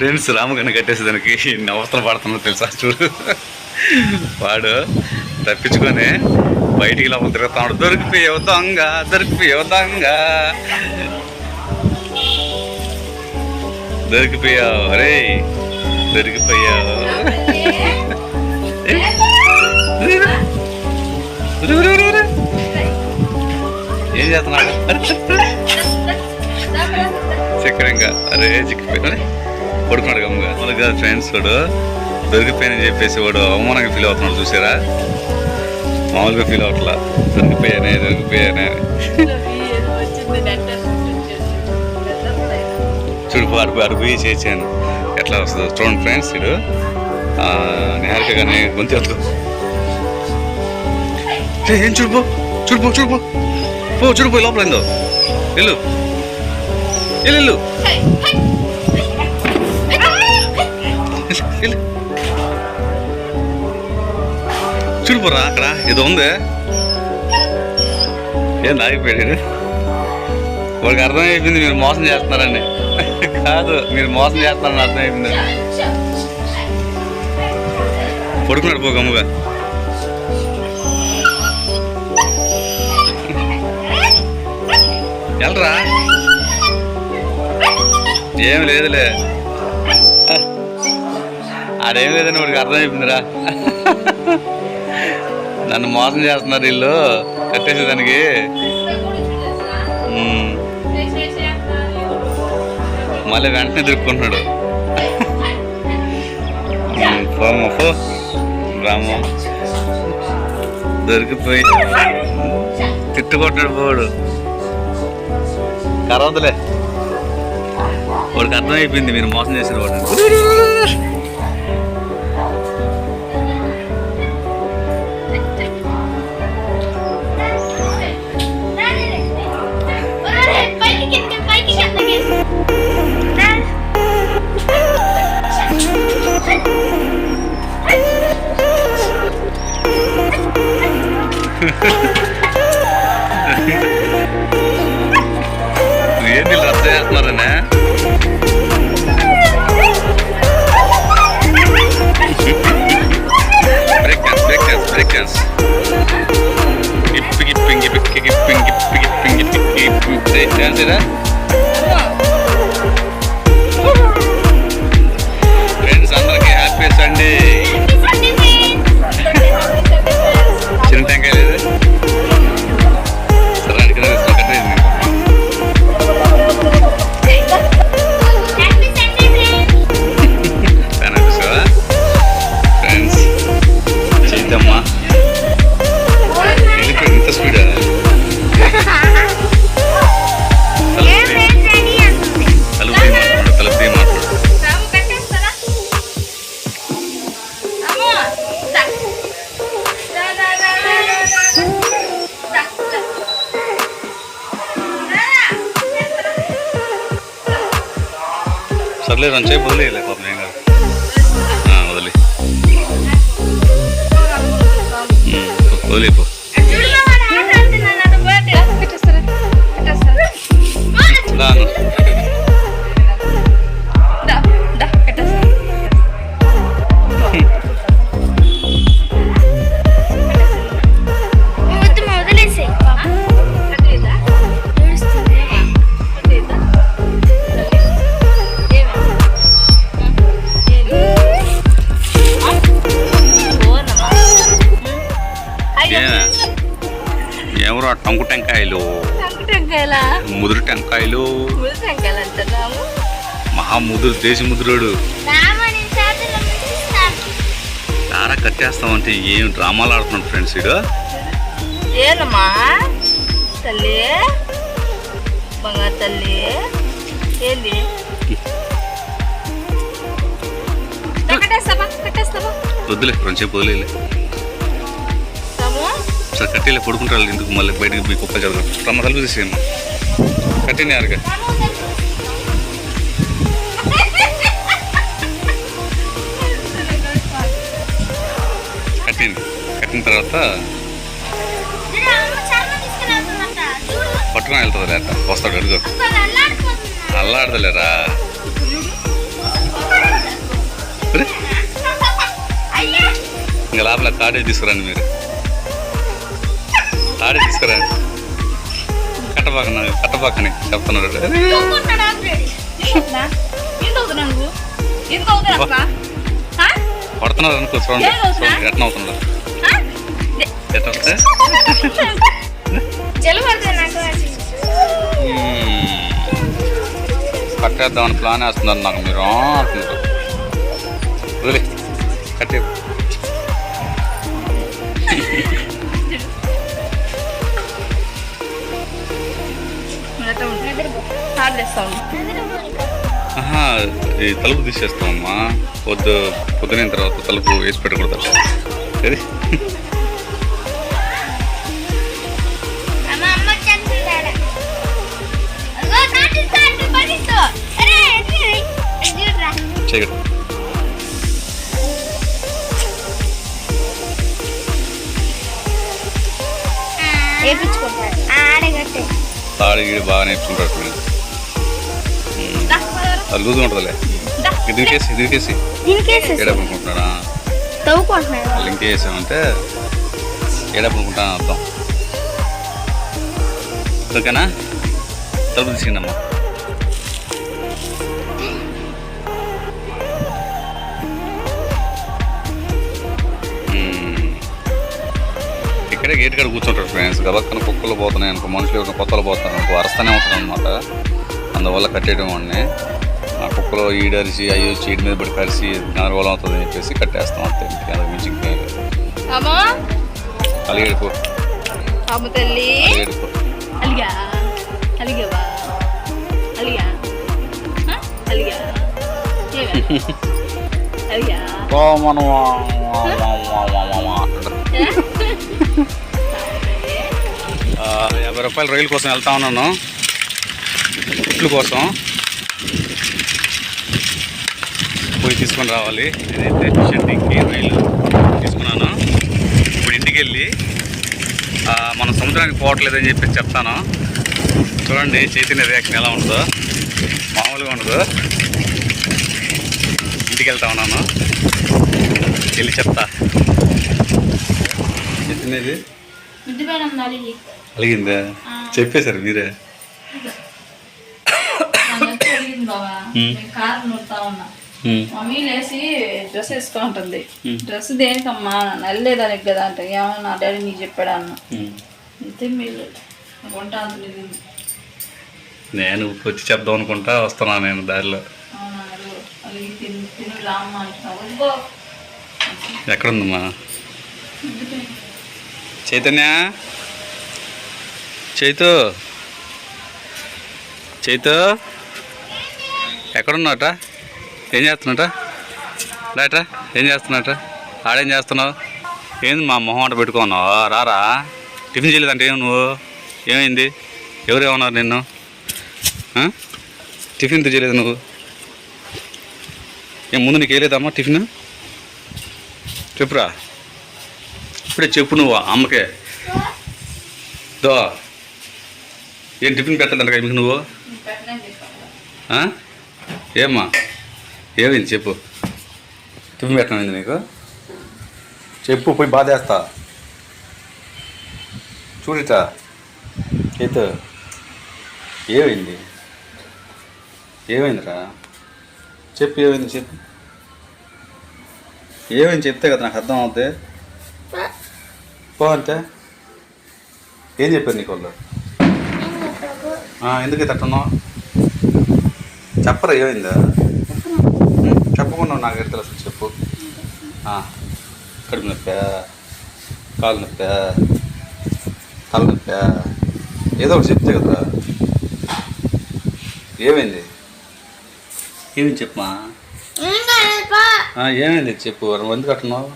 Friends రామకన్న కట్టేసి దానికి ఎన్ని అవసరం పడుతున్నా తెలుసా చూడు. వాడు తప్పించుకొని బయటికి లోపల తిరుగుతాడు దొరికిపోయావు దొంగ దొరికిపోయావు దొంగ. దొరికిపోయావు రే దొరికిపోయావు. ఏం చేస్తున్నాడు? చక్రంగా అరే చిక్కిపోయినా పడుకున్నాడు గమ్ముగా మామూలుగా ఫ్రెండ్స్ వాడు దొరికిపోయానని చెప్పేసి వాడు అవమానంగా ఫీల్ అవుతున్నాడు చూసారా? మామూలుగా ఫీల్ అవట్లా దొరికిపోయానే దొరికిపోయానే. అని. చూడు అడుగు అడుగు చేసాను ఎట్లా వస్తుందో చూడండి ఫ్రెండ్స్ ఇడు నిహారిక కానీ గొంతు ఎత్తు. ఏం చూడుపో చూడుపో చూడుపో పో చూడుపో లోపల ఏందో వెళ్ళు. వెళ్ళు. చూడుపోరా అక్కడ ఏదో ఉంది ఏం ఆగిపోయాడు వాడికి అర్థమైపోయింది మీరు మోసం చేస్తున్నారండి కాదు మీరు మోసం చేస్తారని అర్థమైపోయింది పడుకున్నాడు పో గమ్ముగా వెళ్ళరా ఏం లేదులే ఆడేం లేదని వాడికి అర్థమైపోయిందిరా నన్ను మోసం చేస్తున్నారు వీళ్ళు. కట్టేసేదానికి. మళ్ళీ వెంటనే దొరుకుంటున్నాడు పోమ్మ పో. రాము దొరికిపోయి. తిట్టుకుంటాడు పోడు. కరవదులే వాడికి అర్థమైపోయింది మీరు మోసం చేసిన వాడు ఏంటి వీళ్ళు రద్దు చేస్తున్నారనే break dance break dance break dance గిప్పి గిప్పి గిప్పి గిప్పి గిప్పి గిప్పి గిప్పి గిప్పి బ్రేక్ డాన్స్ ఇదా సర్లే రెండు సేపు వదిలేయలే పాపం ఏం కాదు. వదిలే. వదిలేపో దేశముద్రుడు. దారా కట్టేస్తామంటే ఏం డ్రామాలు ఆడుతున్నాడు ఫ్రెండ్స్ ఇడు? ఏనమ్మా తల్లి. బంగారు తల్లి. ఏంది? వద్దులే కట్టేలే పడుకుంటారు ఎందుకు మళ్ళీ బయటకు మీకు కుప్పలు జరగదు తమ తలుపు తీసేయమ్మా. కట్టినారు కదా చేసిన తర్వాత పట్టుకొని వెళ్తుంది లేట వస్తాడు అడుగు. అల్లాడతలేరా ఇంకా లోపల తాడే తీసుకురండి మీరు. తాడే తీసుకురండి. కట్టబాకన కట్టబాకని చెప్తున్నాడు. పడుతున్నారు అనుకో చూడండి. చూడండి ఎట్లా అవుతున్నారు? ఆ? ఎట్లా కట్టేద్దామని hmm. ప్లాన్ వేస్తున్నారు నాకు మీరు అంటున్నారు వదిలే కట్టే ఆహా ఈ తలుపు తీసేస్తామమ్మా పొద్దు పొద్దున తర్వాత తలుపు వేసి పెట్టకూడదు. సరే. చూడరా చేయగలరు వేపించుకుంటాడు ఆడగట్టే తాడి గీడి బాగా నేర్చుకుంటారు వీళ్ళు. అది లూజ్ ఉంటుందిలే. ఇదికేసి ఇదికేసి ఏడపనుకుంటున్నాడా వాళ్ళు ఇంకేసామంటే ఏడపనుకుంటాను అర్థం. ఓకేనా? తలుపు తీసిండమ్మా ఇక్కడే గేట్ కాడ కూర్చుంటారు ఫ్రెండ్స్ గబక్కన కుక్కలు పోతున్నాయి అనుకో మనుషులు ఎవరైనా కొత్తలు పోతున్నారు అనుకో అరస్తూనే ఉంటుంది అనమాట అందువల్ల కట్టేయడం వాడిని ఆ కుక్కలు ఈడరిచి అయ్యి వచ్చి ఈడి మీద పడి కలిసి గందరగోళం అవుతుంది అని చెప్పేసి కట్టేస్తాం అంతే. ఇంకేదో మించి ఇంకేం అలిగేడుకో. అలిగేడుకో. మనం? యాభై రూపాయలు రైలు కోసం వెళ్తా ఉన్నాను. కుట్లు కోసం. పోయి తీసుకొని రావాలి. ఇదైతే షెడ్డింగ్కి రైలు తీసుకున్నాను. ఇప్పుడు ఇంటికి వెళ్ళి మనం సముద్రానికి పోవట్లేదని చెప్పి చెప్తాను. చూడండి చైతన్య రియాక్షన్ ఎలా ఉంటుందో. మామూలుగా ఉండదు. ఇంటికి వెళ్తా ఉన్నాను. వెళ్ళి చెప్తా. అలిగి అలిగిందా? చెప్పేశారు మీరే. మమ్మీ లేచి డ్రెస్ వేసుకో ఉంటుంది. డ్రెస్ దేనికమ్మా? నల్లేదానికి కదా అంటే ఏమన్నా నా డాడీ నీకు చెప్పాడా అన్న. అంతే మీరు అంత లేదు నేను వచ్చి చెప్దాం అనుకుంటా వస్తున్నా నేను దారిలో. ఎక్కడుందమ్మా? చైతన్య? చైతు? చైతు? ఎక్కడున్నాట ఏం చేస్తున్నట రాట ఏం చేస్తున్నట ఆడేం చేస్తున్నావు? ఏంది మా మొహం అంట పెట్టుకున్నావు? రారా? టిఫిన్ చేయలేదంటే ఏం నువ్వు? ఏమైంది? ఎవరేమన్నారు నిన్ను? టిఫిన్ ఎందుకు చేయలేదు నువ్వు? ఏం ముందు నీకు వేయలేదమ్మా టిఫిన్? చెప్పురా. ఇప్పుడే చెప్పు నువ్వు అమ్మకే. దో. ఏం టిఫిన్ పెట్టలేదంట మీకు నువ్వు? ఏమ్మా? ఏమైంది చెప్పు. టిఫిన్ పెట్టనైంది నీకు చెప్పు పోయి బాధేస్తా చూడిట ఏతో ఏమైంది? ఏమైందిరా? చెప్పు ఏమైంది చెప్పు. ఏమైంది చెప్తే కదా నాకు అర్థం అవుతుంది పో అంతే ఏం చెప్పారు నీకు వాళ్ళు ఎందుకు తట్టున్నావు చెప్పరా ఏమైందా? చెప్పకుండా నాకు ఎట్లా తెలుసు చెప్పు. కడుపు నొప్పా? కాలు నొప్పా? తల నొప్పా? ఏదో ఒకటి చెప్తే కదా. ఏమైంది? ఏమైంది చెప్పమా ఏమైంది చెప్పు ఎందుకు అట్టున్నావు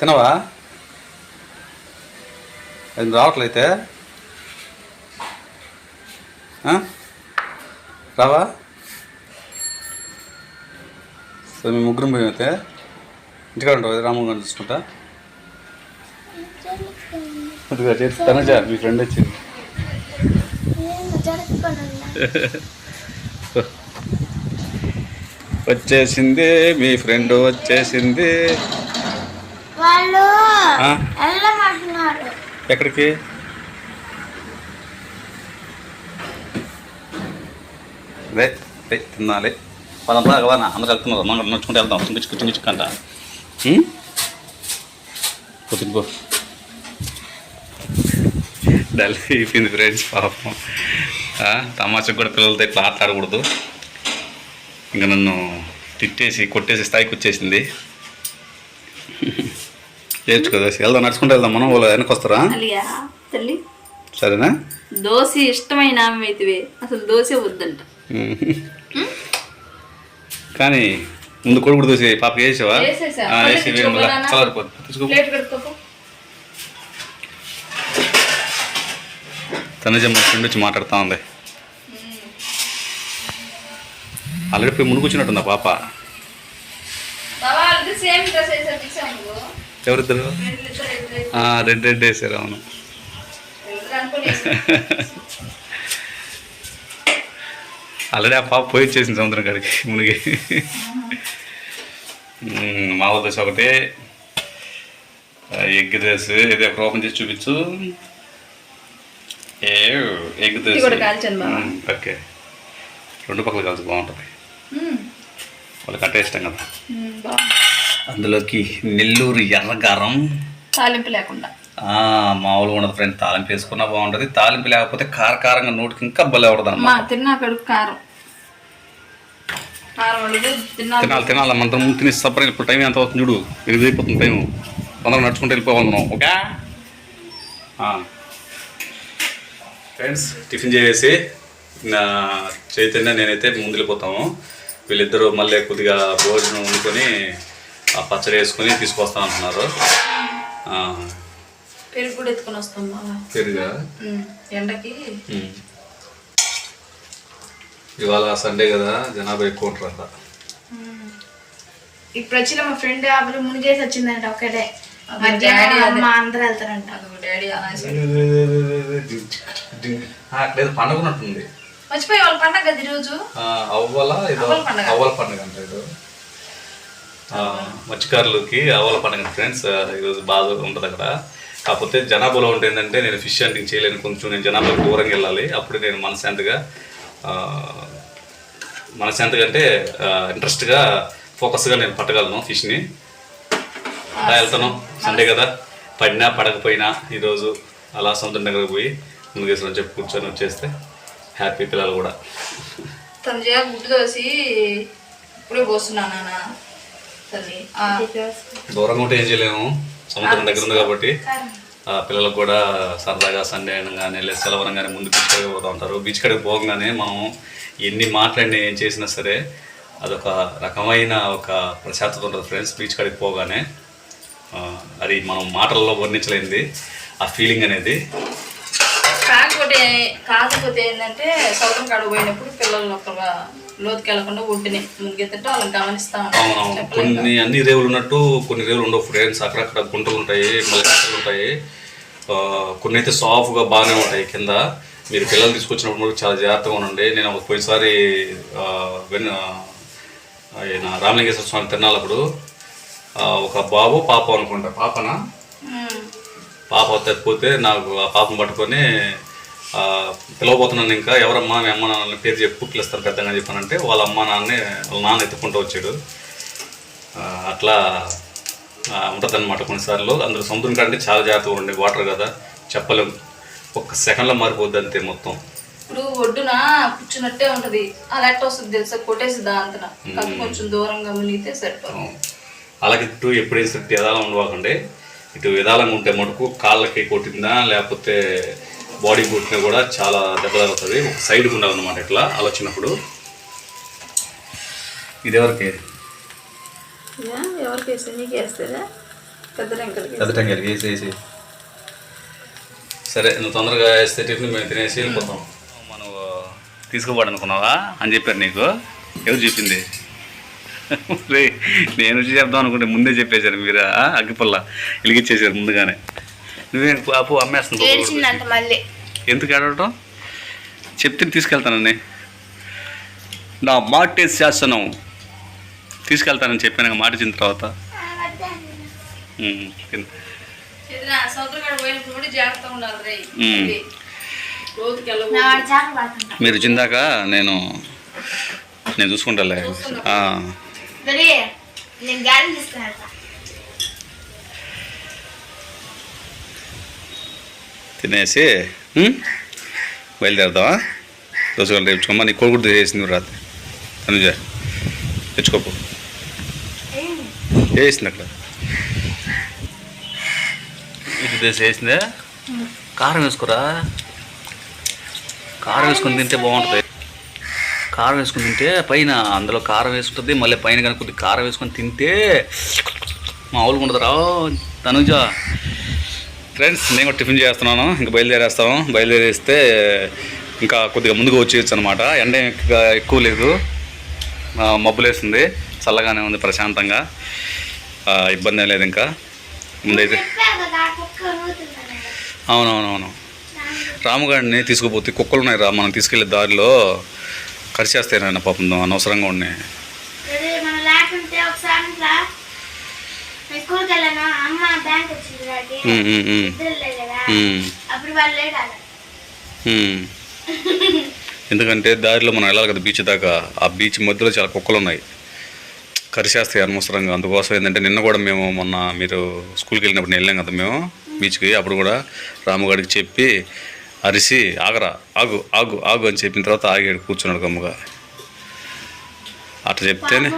తినవా? అది రావట్లయితే? రావా? సరే మేము ముగ్గురం పోయి అయితే. ఇంటికాడ ఉంటావు? గారిని చూసుకుంటా తనజ మీ ఫ్రెండ్ వచ్చింది. వచ్చేసింది మీ ఫ్రెండ్ వచ్చేసింది. వాళ్ళు ఎక్కడికి? రే రే తినాలి పదంతా కదా అందరు వెళ్తున్నారు. మనం నడుచుకుంటూ వెళ్దాం. చింగిచ్చుకు చింగిచ్చుకంట పొద్దుకో డల్ అయిపోయింది ఫ్రెండ్స్ పాపం. తమాషకు కూడా పిల్లలతో ఇట్లా ఆటలాడకూడదు ఇంకా నన్ను తిట్టేసి కొట్టేసి స్థాయికి వచ్చేసింది. నేర్చుకోదా వెళ్దాం నడుచుకుంటూ వెళ్దాం మనం. వాళ్ళు వెనక్కి వస్తారా? తల్లి. సరేనా? దోశ ఇష్టమైన ఆమె అయితివే. అసలు దోశ వద్దంట. కానీ ముందు కొడుకుడు దోశ పాప వేసావా వేసి కడుక్కోపో తనజమ్మ ఫ్రెండ్ వచ్చి మాట్లాడుతూ ఉంది. ఆల్రెడీ పోయి ముందు కూర్చున్నట్టుందా పాప. సేమ్ డ్రెస్ ఎవరిద్దరు రెండు రెడ్ రెడ్ వేసారు అవును. ఆల్రెడీ ఆ పాప పోయి వచ్చేసింది సముద్రం కాడికి మునిగి మ్మ్, మామూలు దోశ ఒకటి ఎగ్ దోశ ఇది ఒక ఓపెన్ చేసి చూపించు ఏ ఎగ్. మ్మ్, ఓకే రెండు పక్కల కలిసి బాగుంటుంది. వాళ్ళకి అట్టే ఇష్టం కదా. అందులోకి నెల్లూరు ఎర్రగారం. తాలింపు లేకుండా. మామూలుగా ఉండదు ఫ్రెండ్ తాలింపు వేసుకున్నా బాగుంటుంది. తాలింపు లేకపోతే కారకారంగా నోటికి ఇంకా భలే ఉండదు మా తిన్నా కడుపు కారం. కారం తినాలి తినాలి. మన ముందు తిని సపరేట్ ఇప్పుడు టైం ఎంత అవుతుంది చూడు. ఎనిమిది అయిపోతుంది టైం తొందరగా నడుచుకుంటూ వెళ్ళిపోవాలి మనం ఓకే? ఫ్రెండ్స్ టిఫిన్ చేసేసి నా చైతన్య నేనైతే ముందు వెళ్ళిపోతాము. వీళ్ళిద్దరూ మళ్ళీ కొద్దిగా భోజనం వండుకొని పచ్చడి వేసుకొని తీసుకొస్తాను అంటున్నారు. ఆ, పెరుగు కూడా ఎత్తుకొని వస్తాం పెరుగా. ఎండకి. ఇవాళ సండే కదా జనాభా ఎక్కువ ఉంటారు అంట ఇప్పుడు వచ్చిన మా ఫ్రెండ్ అప్పుడు మునిగేసి వచ్చిందంట ఒకటే అందరూ వెళ్తారంట. డాడీ పండుగ ఉన్నట్టుంది. మర్చిపోయి వాళ్ళ పండగ కదా ఈరోజు? ఆ, అవ్వల? అవ్వల పండగ. అవ్వల పండుగ అంట మత్స్యకారులకి అవ్వల పండుగ ఫ్రెండ్స్ ఈరోజు బాగా ఉంటుంది అక్కడ. కాకపోతే జనాభాలో ఉంటే ఏంటంటే నేను ఫిష్ హంటింగ్ చేయలేను కొంచెం నేను జనాభాకి దూరంగా వెళ్ళాలి. అప్పుడు నేను మనశాంతిగా మనశాంతిగా అంటే ఇంట్రెస్ట్గా ఫోకస్గా నేను పట్టగలను ఫిష్ని అలా వెళ్తాను. సండే కదా. పడినా పడకపోయినా ఈరోజు అలా సొంత దగ్గరకు పోయి ముందుకేసిన చెప్పి కూర్చొని వచ్చేస్తే హ్యాపీ పిల్లలు కూడా. తను గుడ్డు దోసి ఇప్పుడే పోస్తున్నా దూరంగా ఉంటే ఏం చేయలేము. సముద్రం దగ్గర ఉంది కాబట్టి. ఆ పిల్లలకు కూడా సరదాగా సండే అనగానే లేదా సెలవు అనగానే ముందు బీచ్ కాడికి పోతూ ఉంటారు. బీచ్ కాడికి పోగానే మనం ఎన్ని మాట్లాడినా ఏం చేసినా సరే అదొక రకమైన ఒక ప్రశాంతత ఉంటుంది ఫ్రెండ్స్ బీచ్ కాడికి పోగానే అది మనం మాటల్లో వర్ణించలేనిది ఆ ఫీలింగ్ అనేది. కాకపోతే కాకపోతే ఏంటంటే సౌతం కాడ పోయినప్పుడు పిల్లలు ఒక లోతుకి వెళ్ళకుండా ఒడ్డుని మునిగెత్తుంటే వాళ్ళని గమనిస్తా ఉంటాం. అవునవును చెప్పలేం కదా. కొన్ని అన్ని రేవులు ఉన్నట్టు కొన్ని రేవులు ఉండవు. ఫ్రెండ్స్ అక్కడక్కడ గుంటలు ఉంటాయి మళ్ళీ కట్టలు ఉంటాయి. కొన్ని అయితే సాఫ్ట్గా బాగానే ఉంటాయి కింద. మీరు పిల్లలు తీసుకొచ్చినప్పుడు చాలా జాగ్రత్తగా ఉండండి. నేను పోయినసారి ఆయన రామలింగేశ్వర స్వామి తిరణాలప్పుడు ఒక బాబు పాప అనుకుంటా. పాపనా. పాప తప్పిపోతే నాకు ఆ పాపను పట్టుకొని పిలవబోతున్నాను ఇంకా. ఎవరమ్మా మీ అమ్మ నాన్న పేరు చెప్పు పిలుస్తారు పెద్దగా చెప్పానంటే వాళ్ళ అమ్మ నాన్నే వాళ్ళ నాన్న ఎత్తుకుంటూ వచ్చాడు. ఆ, అట్లా ఉంటుంది అనమాట కొన్నిసార్లు. అందరూ సముద్రం కంటే చాలా జాగ్రత్తగా ఉండే వాటర్ కదా చెప్పలేం. ఒక్క సెకండ్లో మారిపోద్ది అంతే మొత్తం. ఇప్పుడు ఒడ్డున కూర్చున్నట్టే ఉంటది. అలా ఎట్ట వస్తుంది తెలుసా? కొట్టేసి దాంతన కొంచెం దూరంగా మునిగితే సరిపోతుంది అలాగే ఇటు ఎప్పుడైనా విధాలం ఉండవాకండి. ఇటు విధాలంగా ఉంటే మటుకు కాళ్ళకి కొట్టిందా లేకపోతే బాడీ కొట్టినా కూడా చాలా దెబ్బ తగులుతుంది ఒక సైడ్కి ఉండాలి అనమాట ఇట్లా అలా వచ్చినప్పుడు. ఇది ఎవరికి పెద్ద టెంకాయలకి వేసి వేసి సరే నువ్వు తొందరగా వేస్తే టిఫిన్ మేము తినేసి వెళ్ళిపోతాం. మనం తీసుకోబడి అనుకున్నావా అని చెప్పారు నీకు. ఎవరు చెప్పింది? రే నేను వచ్చి చెప్దాం అనుకుంటే ముందే చెప్పేశారు మీరు? అగ్గిపుల్ల. వెలిగించేశారు ముందుగానే. నువ్వేం పాపు అమ్మేస్తుంది ఏడ్చిందంట మళ్ళీ. ఎందుకు ఆడటం చెప్తే తీసుకెళ్తానని. నా మాట శాసనం. తీసుకెళ్తానని చెప్పాను మాట ఇచ్చిన తర్వాత. ఉమ్, కింద. చదివిన సముద్రం కాడ తినేసి ఉమ్, బయలుదేరదామా? దోసగలు రేపుకోమా నీ కొడుకు చేసింది రాత్రి. తనుజ తెచ్చుకోపు. వేసింది అక్కడ. ఇది దేశ వేసిందే? కారం వేసుకోరా? కారం వేసుకొని తింటే బాగుంటుంది. కారం వేసుకొని తింటే పైన అందులో కారం వేసుకుంటుంది మళ్ళీ పైన కనుక కొద్దిగా కారం వేసుకొని తింటే మామూలుగా ఉండదు రా తనుజ ఫ్రెండ్స్ నేను కూడా టిఫిన్ చేస్తున్నాను. ఇంకా బయలుదేరేస్తాము బయలుదేరేస్తే ఇంకా కొద్దిగా ముందుకు వచ్చేయచ్చు అనమాట ఎండ ఎక్కువ లేదు. మబ్బులేసింది. మబ్బులేస్తుంది చల్లగానే ఉంది ప్రశాంతంగా. ఇబ్బంది లేదు ఇంకా. ముందైతే అవునవునవును. రాముగాడిని తీసుకుపోతే కుక్కలు ఉన్నాయి రా. మనం తీసుకెళ్ళే దారిలో కరిచేస్తాయి నాయన పాపం. అనవసరంగా ఉన్నాయి అదే మనం లేకుంటే ఒకసారి ఇట్లా నేను స్కూల్కి వెళ్ళాను అమ్మ బ్యాంక్ వచ్చింది ఇద్దరు కదా. అప్పుడు వాళ్ళు. ఎందుకంటే దారిలో మనం వెళ్ళాలి కదా బీచ్ దాకా. ఆ బీచ్ మధ్యలో చాలా కుక్కలు ఉన్నాయి కరిచేస్తాయి అనవసరంగా. అందుకోసం ఏంటంటే నిన్న కూడా మేము మొన్న మీరు స్కూల్కి వెళ్ళినప్పుడు నేను వెళ్ళాం కదా మేము బీచ్కి అప్పుడు కూడా రాముగాడికి చెప్పి అరిసి ఆగరా ఆగు ఆగు ఆగు అని చెప్పిన తర్వాత ఆగాడు కూర్చున్నాడు గమ్ముగా. అట్లా చెప్తేనే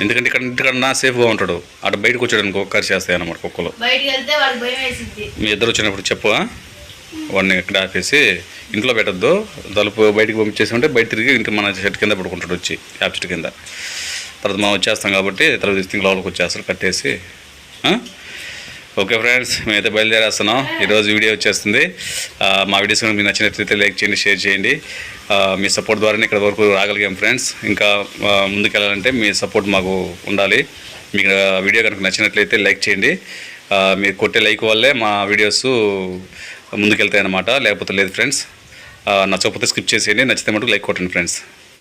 ఎందుకంటే ఇక్కడ ఇంటికాడ నా సేఫ్గా ఉంటాడు. అటు బయటకు వచ్చాడు అనుకో కరిచేస్తాయి అన్నమాట కుక్కలు. మీ ఇద్దరు వచ్చినప్పుడు చెప్పు? వాడిని ఇక్కడ ఆపేసి ఇంట్లో పెట్టద్దు. తలుపు బయటికి పంపించేసి ఉంటే బయట తిరిగి ఇంటి మన చెట్టు కింద పడుకుంటాడు వచ్చి యాప్ చెట్టు కింద. తర్వాత మనం వచ్చేస్తాం కాబట్టి తర్వాత తీసుకుని లోపలికి వచ్చేస్తారు కట్టేసి? ఓకే ఫ్రెండ్స్ మేమైతే బయలుదేరేస్తున్నాం. ఈరోజు వీడియో వచ్చేస్తుంది. మా వీడియోస్ కనుక మీకు నచ్చినట్లయితే లైక్ చేయండి షేర్ చేయండి. మీ సపోర్ట్ ద్వారానే ఇక్కడ వరకు రాగలిగాం ఫ్రెండ్స్. ఇంకా ఆ, ముందుకు వెళ్ళాలంటే మీ సపోర్ట్ మాకు ఉండాలి. మీకు వీడియో కనుక నచ్చినట్లయితే లైక్ చేయండి. మీరు కొట్టే లైక్ వల్లే మా వీడియోస్ ముందుకెళ్తాయి అన్నమాట లేకపోతే లేదు ఫ్రెండ్స్. నచ్చకపోతే స్కిప్ చేసేయండి. నచ్చితే మటుకు లైక్ కొట్టండి ఫ్రెండ్స్.